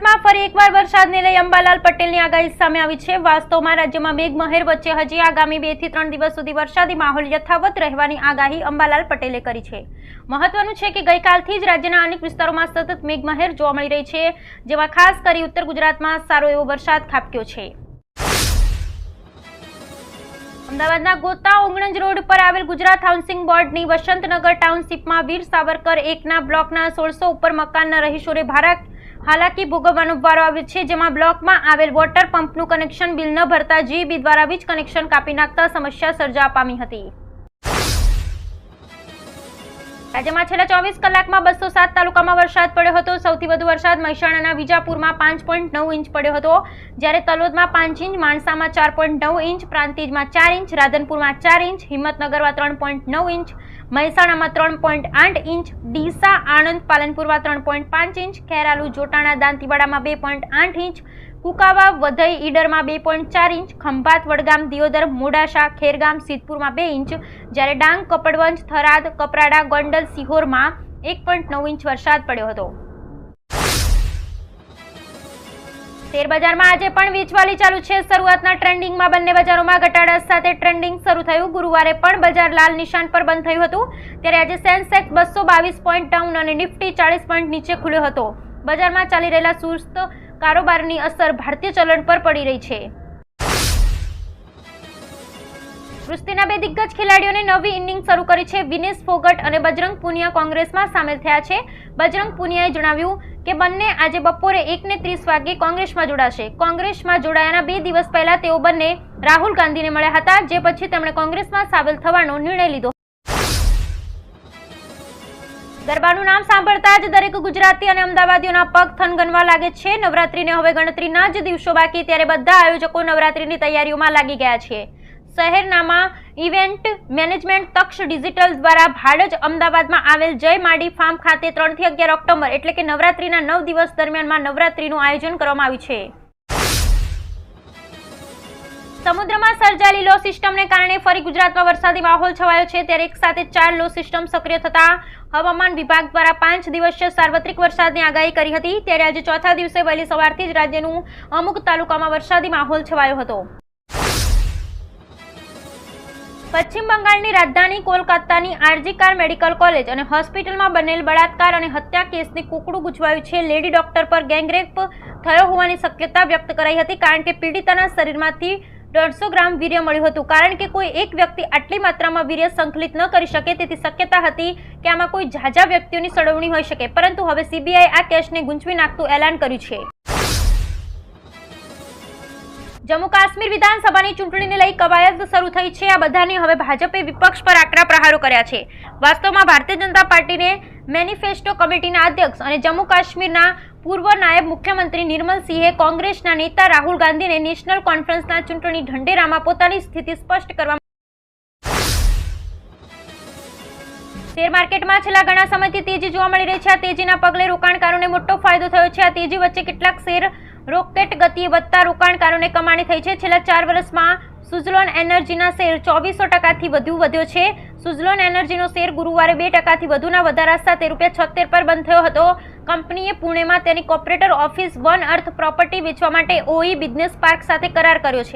ફરી એકવાર વરસાદને લઈ અંબાલાલ પટેલની આગાહી સામે આવી છે. વાસ્તવમાં રાજ્યમાં મેઘમહેર વચ્ચે હજી આગામી બેથી ત્રણ દિવસ સુધી વરસાદી માહોલ યથાવત રહેવાની આગાહી અંબાલાલ પટેલે કરી છે. મહત્વનું છે કે ગઈકાલથી જ રાજ્યના અનેક વિસ્તારોમાં સતત મેઘમહેર જોવા મળી રહી છે, જેમાં ખાસ કરી ઉત્તર ગુજરાતમાં સારો એવો વરસાદ ખાબક્યો છે. અમદાવાદના ગોતા ઓગણજ રોડ પર આવેલ ગુજરાત હાઉસિંગ બોર્ડની વસંતનગર ટાઉનશીપમાં વીર સાવરકર એકના બ્લોકના સોળસો ઉપર મકાનના રહીશોને ભારા હાલાકી ભોગવવાનો વારો આવ્યો છે, જેમાં બ્લોકમાં આવેલ વોટર પંપનું કનેક્શન બિલ ન ભરતા જીબી દ્વારા વીજ કનેક્શન કાપી નાખતા સમસ્યા સર્જા પામી હતી. રાજ્યમાં છેલ્લા ચોવીસ કલાકમાં બસો સાત તાલુકામાં વરસાદ પડ્યો હતો. સૌથી વધુ વરસાદ મહેસાણાના વિજાપુરમાં પાંચ પોઈન્ટ નવ ઇંચ પડ્યો હતો. જ્યારે તલોદમાં પાંચ ઇંચ, માણસામાં ચાર પોઈન્ટ નવ ઇંચ, પ્રાંતિજમાં ચાર ઇંચ, રાધનપુરમાં ચાર ઇંચ, હિંમતનગરમાં ત્રણ પોઈન્ટ નવ ઇંચ મહેસાણામાં ત્રણ પોઈન્ટ આઠ ઇંચ, ડીસા, આણંદ, પાલનપુરમાં ત્રણ પોઈન્ટ પાંચ ઇંચ, ખેરાલુ, જોટાણા, દાંતીવાડામાં બે પોઈન્ટ આઠ ઇંચ, કુકાવા, વધઈ, ઈડરમાં બે પોઈન્ટ ચાર ઇંચ, ખંભાત, વડગામ, દિયોદર, મોડાસા, ખેરગામ, સિદ્ધપુરમાં બે ઇંચ, જ્યારે ડાંગ, કપડવંજ, થરાદ, કપરાડા, ગોંડલ, સિહોરમાં એક પોઈન્ટ નવ ઇંચ વરસાદ પડ્યો હતો. શેરબજારમાં આજે પણ વેચવાલી ચાલુ છે. શરૂઆતના ટ્રેન્ડિંગમાં બંને બજારોમાં ઘટાડા સાથે ટ્રેન્ડિંગ શરૂ થયું. ગુરુવારે પણ બજાર લાલ નિશાન પર બંધ થયું હતું. ત્યારે આજે સેન્સેક્સ બસો બાવીસ પોઈન્ટ ડાઉન અને નિફ્ટી ચાળીસ પોઈન્ટ નીચે ખુલ્યો હતો. બજારમાં ચાલી રહેલા સુસ્ત કારોબારની અસર ભારતીય ચલણ પર પડી રહી છે. કુસ્તીના બે દિગ્ગજ ખેલાડીઓને નવી ઇનિંગ શરૂ કરી છે. વિનેશ ફોગટ અને બજરંગ પુનિયા કોંગ્રેસમાં સામેલ થયા છે. બજરંગ પુનિયાએ જણાવ્યું કે બંને આજે બપોરે એકને ત્રીસ વાગે કોંગ્રેસમાં જોડાશે. કોંગ્રેસમાં જોડાયાના બે દિવસ પહેલા તેઓ બંને રાહુલ ગાંધીને મળ્યા હતા, જે પછી તેમણે કોંગ્રેસમાં સામેલ થવાનો નિર્ણય લીધો. ગરબાનું નામ સાંભળતા જ દરેક ગુજરાતી અને અમદાવાદીઓના પગ થનગનવા લાગે છે. નવરાત્રીને હવે ગણતરીના જ દિવસો બાકી, ત્યારે બધા આયોજકો નવરાત્રીની તૈયારીઓમાં લાગી ગયા છે. શહેરનામાં ઇવેન્ટ મેનેજમેન્ટ તક્ષ ડિજિટલ દ્વારા ભાડજ અમદાવાદમાં આવેલ જય માડી ફાર્મ ખાતે ત્રણથી અગિયાર ઓક્ટોબર એટલે કે નવરાત્રીના નવ દિવસ દરમિયાનમાં નવરાત્રીનું આયોજન કરવામાં આવ્યું છે. સમુદ્રમાં સર્જાયેલી લો સિસ્ટમને કારણે ફરી ગુજરાતમાં વરસાદી માહોલ છવાયો છે. ત્યારે એક સાથે ચાર લો સિસ્ટમ સક્રિય થતા હવામાન વિભાગ દ્વારા પાંચ દિવસીય સાર્વત્રિક વરસાદની આગાહી કરી હતી. ત્યારે આજે ચોથા દિવસે વહેલી સવારથી જ રાજ્યનું અમુક તાલુકામાં વરસાદી માહોલ છવાયો હતો. પશ્ચિમ બંગાળની રાજધાની કોલકાતાની આરજીકાર મેડિકલ કોલેજ અને હોસ્પિટલમાં બનેલ બળાત્કાર અને હત્યા કેસની કુકડું ગુજવાયું છે. લેડી ડોક્ટર પર ગેંગરેપ થયો હોવાની શક્યતા વ્યક્ત કરાઈ હતી કારણ કે પીડિતાના શરીરમાંથી દોઢસો ગ્રામ વીર્ય મળ્યું હતું. કારણ કે કોઈ એક વ્યક્તિ આટલી માત્રામાં વીર્ય સંકલિત ન કરી શકે તેથી શક્યતા હતી કે આમાં કોઈ ઝાઝા વ્યક્તિઓની સળવણી હોઈ શકે. પરંતુ હવે સીબીઆઈ આ કેસને ગૂંચવી નાખતું એલાન કર્યું છે. જમ્મુ કાશ્મીર વિધાનસભાની ચૂંટણીને લઈ કવાયત શરૂ થઈ છે. આ બધાની હવે ભાજપે વિપક્ષ પર આકરા પ્રહારો કર્યા છે. વાસ્તવમાં ભારતીય જનતા પાર્ટીને મેનિફેસ્ટો કમિટીના અધ્યક્ષ અને જમ્મુ કાશ્મીરના પૂર્વ નાયબ મુખ્યમંત્રી નિર્મલસિંહે કોંગ્રેસના નેતા રાહુલ ગાંધીને નેશનલ કોન્ફરન્સના ચૂંટણી ઢંઢેરામાં પોતાની સ્થિતિ સ્પષ્ટ કરવા શેર માર્કેટમાં છેલ્લા ઘણા સમયથી તેજી જોવા મળી રહી છે. આ તેજીના પગલે રોકાણકારોને મોટો ફાયદો થયો છે. આ તેજી વચ્ચે કેટલાક શેર રોકેટ ગતિએ વધતા રોકાણકારોને કમાણી થઈ છે. છેલ્લા ચાર વર્ષમાં સુઝલોન એનર્જીના શેર ચોવીસો ટકાથી વધુ વધ્યો છે. સુઝલોન એનર્જીનો શેર ગુરુવારે બે ટકાથી વધુના વધારા સાથે રૂપિયા છોતેર પર બંધ થયો હતો. કંપનીએ પુણેમાં તેની corporator office one earth property વેચવા માટે ઓઈ બિઝનેસ પાર્ક સાથે કરાર કર્યો છે.